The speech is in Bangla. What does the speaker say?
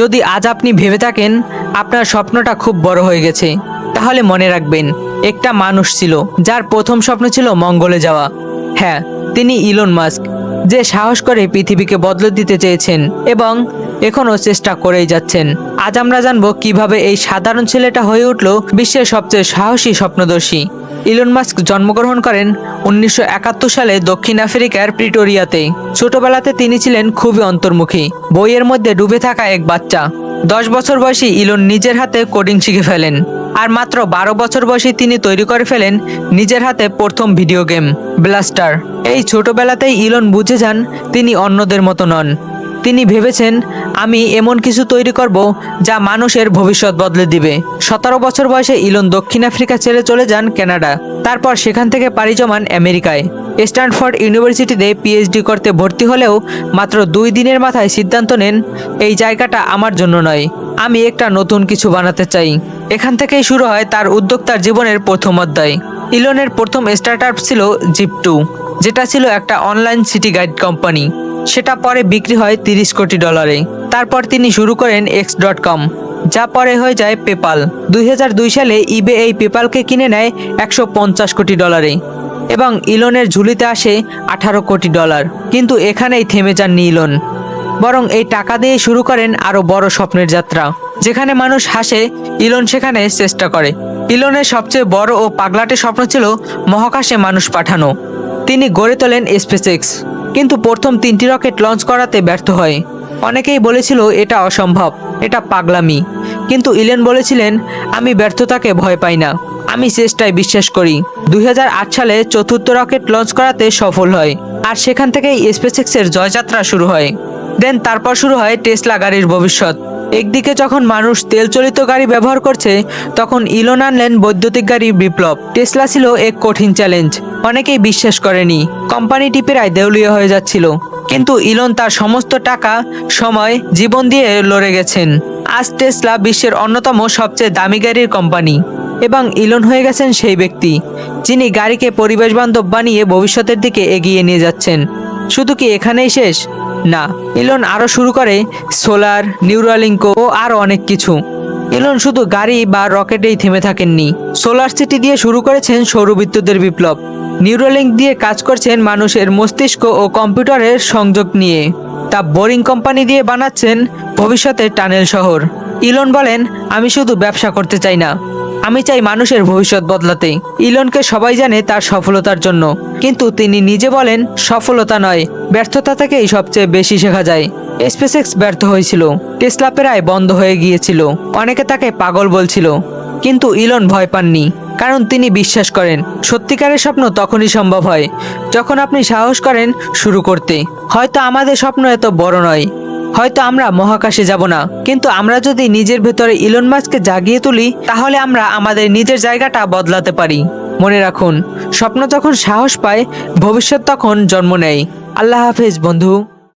যদি আজ আপনি ভেবে থাকেন আপনার স্বপ্নটা খুব বড় হয়ে গেছে, তাহলে মনে রাখবেন, একটা মানুষ ছিল, যার প্রথম স্বপ্ন ছিল মঙ্গলে যাওয়া। হ্যাঁ তিনি ইলন মাস্ক, যে সাহস করে পৃথিবীকে বদলে দিতে চেয়েছেন এবং এখনও চেষ্টা করেই যাচ্ছেন। আজ আমরা জানব কীভাবে এই সাধারণ ছেলেটা হয়ে উঠল বিশ্বের সবচেয়ে সাহসী স্বপ্নদর্শী। ইলন মাস্ক জন্মগ্রহণ করেন উনিশশো একাত্তর সালে দক্ষিণ আফ্রিকার প্রিটোরিয়াতে। ছোটবেলাতে তিনি ছিলেন খুবই অন্তর্মুখী, বইয়ের মধ্যে ডুবে থাকা এক বাচ্চা। দশ বছর বয়সী ইলন নিজের হাতে কোডিং শিখে ফেলেন, আর মাত্র বারো বছর বয়সে তিনি তৈরি করে ফেলেন নিজের হাতে প্রথম ভিডিও গেম, ব্লাস্টার। এই ছোটবেলাতেই ইলন বুঝে যান তিনি অন্যদের মতো নন। তিনি ভেবেছেন, আমি এমন কিছু তৈরি করব যা মানুষের ভবিষ্যৎ বদলে দিবে। সতেরো বছর বয়সে ইলন দক্ষিণ আফ্রিকা ছেড়ে চলে যান কানাডা। তারপর সেখান থেকে পাড়ি জমান আমেরিকায়। স্ট্যানফোর্ড ইউনিভার্সিটিতে পিএইচডি করতে ভর্তি হলেও মাত্র দুই দিনের মাথায় সিদ্ধান্ত নেন, এই জায়গাটা আমার জন্য নয়। আমি একটা নতুন কিছু বানাতে চাই। এখান থেকেই শুরু হয় তার উদ্যোক্তার জীবনের প্রথম অধ্যায়। ইলনের প্রথম স্টার্টআপ ছিল জিপ টু যেটা ছিল একটা অনলাইন সিটি গাইড কোম্পানি সেটা পরে বিক্রি হয় তিরিশ কোটি ডলারে তারপর তিনি শুরু করেন এক্স ডট কম যা পরে হয়ে যায় পেপাল দুই হাজার দুই সালে ইবে এই পেপালকে কিনে নেয় একশো পঞ্চাশ কোটি ডলারে এবং ইলনের ঝুলিতে আসে আঠারো কোটি ডলার। কিন্তু এখানেই থেমে যাননি ইলন। বরং এই টাকা দিয়ে শুরু করেন আরও বড় স্বপ্নের যাত্রা। যেখানে মানুষ হাসে, ইলন সেখানে চেষ্টা করে। ইলনের সবচেয়ে বড় ও পাগলাটে স্বপ্ন ছিল মহাকাশে মানুষ পাঠানো। তিনি গড়ে তোলেন স্পেসএক্স কিন্তু প্রথম তিনটি রকেট লঞ্চ করাতে ব্যর্থ হয়। অনেকেই বলেছিল, এটা অসম্ভব, এটা পাগলামি। কিন্তু ইলেন বলেছিলেন, আমি ব্যর্থতাকে ভয় পাই না, আমি চেষ্টায় বিশ্বাস করি। দুই হাজার আট সালে চতুর্থ রকেট লঞ্চ করাতে সফল হয়, আর সেখান থেকেই স্পেসেক্সের জয়যাত্রা শুরু হয়। দেন তারপর শুরু হয় টেসলা গাড়ির ভবিষ্যৎ। একদিকে যখন মানুষ তেল চালিত গাড়ি ব্যবহার করছে, তখন ইলন আনলেন বৈদ্যুতিক গাড়ির বিপ্লব। টেসলা ছিল এক কঠিন চ্যালেঞ্জ। অনেকেই বিশ্বাস করেনি কোম্পানিটি প্রায় দেউলিয়া হয়ে যাচ্ছিল। কিন্তু ইলন তার সমস্ত টাকা, সময়, জীবন দিয়ে লড়ে গেছেন। আজ টেসলা বিশ্বের অন্যতম সবচেয়ে দামি গাড়ির কোম্পানি। এবং ইলন হয়ে গেছেন সেই ব্যক্তি, যিনি গাড়িকে পরিবেশ বান্ধব বানিয়ে ভবিষ্যতের দিকে এগিয়ে নিয়ে যাচ্ছেন। শুধু কি এখানেই শেষ? না, ইলন আরও শুরু করে সোলার, নিউরালিঙ্কো ও আরও অনেক কিছু। ইলন শুধু গাড়ি বা রকেটেই থেমে থাকেননি। সোলার সিটি দিয়ে শুরু করেছেন সৌরবিদ্যুতের বিপ্লব। নিউরোলিঙ্ক দিয়ে কাজ করছেন মানুষের মস্তিষ্ক ও কম্পিউটারের সংযোগ নিয়ে। তা বোরিং কোম্পানি দিয়ে বানাচ্ছেন ভবিষ্যতের টানেল শহর। ইলন বলেন, আমি শুধু ব্যবসা করতে চাই না। আমি চাই মানুষের ভবিষ্যৎ বদলাতে। ইলনকে সবাই জানে তার সফলতার জন্য। কিন্তু তিনি নিজে বলেন, সফলতা নয়, ব্যর্থতা থেকেই সবচেয়ে বেশি শেখা যায়। স্পেসএক্স ব্যর্থ হয়েছিল। টেসলা প্রায় বন্ধ হয়ে গিয়েছিল। অনেকে তাকে পাগল বলছিল। কিন্তু ইলন ভয় পাননি, কারণ তিনি বিশ্বাস করেন, সত্যিকারের স্বপ্ন তখনই সম্ভব হয়, যখন আপনি সাহস করেন শুরু করতে। হয়তো আমাদের স্বপ্ন এত বড় নয়। হয়তো আমরা মহাকাশে যাব না। কিন্তু আমরা যদি নিজের ভেতরে ইলন মাস্ককে জাগিয়ে তুলি, তাহলে আমরা আমাদের নিজের জায়গাটা বদলাতে পারি। মনে রাখুন, স্বপ্ন যখন সাহস পায়, ভবিষ্যৎ তখন জন্ম নেয়। আল্লাহ হাফেজ, বন্ধু।